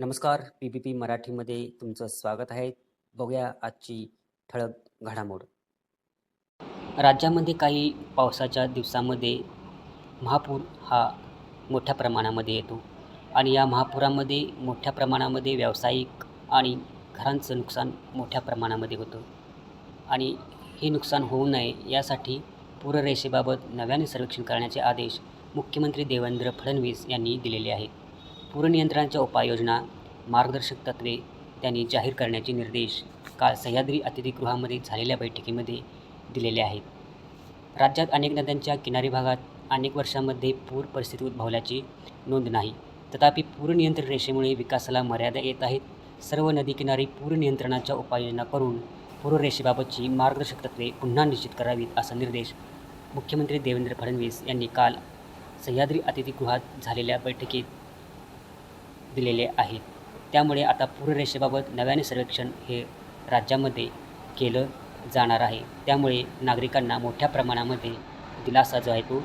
नमस्कार पी बी पी मराठीमध्ये तुमचं स्वागत आहे. बघूया आजची ठळक घडामोड. राज्यामध्ये काही पावसाच्या दिवसामध्ये महापूर हा मोठ्या प्रमाणामध्ये येतो आणि या महापुरामध्ये मोठ्या प्रमाणामध्ये व्यावसायिक आणि घरांचं नुकसान मोठ्या प्रमाणामध्ये होतं. आणि हे नुकसान होऊ नये यासाठी पूररेषेबाबत नव्याने सर्वेक्षण करण्याचे आदेश मुख्यमंत्री देवेंद्र फडणवीस यांनी दिलेले आहेत. पूरनियंत्रणाच्या उपाययोजना मार्गदर्शक तत्त्वे त्यांनी जाहीर करण्याचे निर्देश काल सह्याद्री अतिथीगृहामध्ये झालेल्या बैठकीमध्ये दिलेले आहेत. राज्यात अनेक नद्यांच्या किनारी भागात अनेक वर्षांमध्ये पूर परिस्थिती उद्भवल्याची नोंद नाही. तथापि पूर नियंत्रण रेषेमुळे विकासाला मर्यादा येत आहेत. सर्व नदीकिनारी पूर नियंत्रणाच्या उपाययोजना करून पूररेषेबाबतची मार्गदर्शक तत्त्वे पुन्हा निश्चित करावीत असा निर्देश मुख्यमंत्री देवेंद्र फडणवीस यांनी काल सह्याद्री अतिथीगृहात झालेल्या बैठकीत दिलेले आहे. त्यामुळे आता पूररेषेबाबत नव्याने सर्वेक्षण हे राज्यामध्ये केलं जाणार आहे. त्यामुळे नागरिकांना मोठ्या प्रमाणामध्ये दिलासा जो आहे तो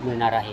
मिळणार आहे.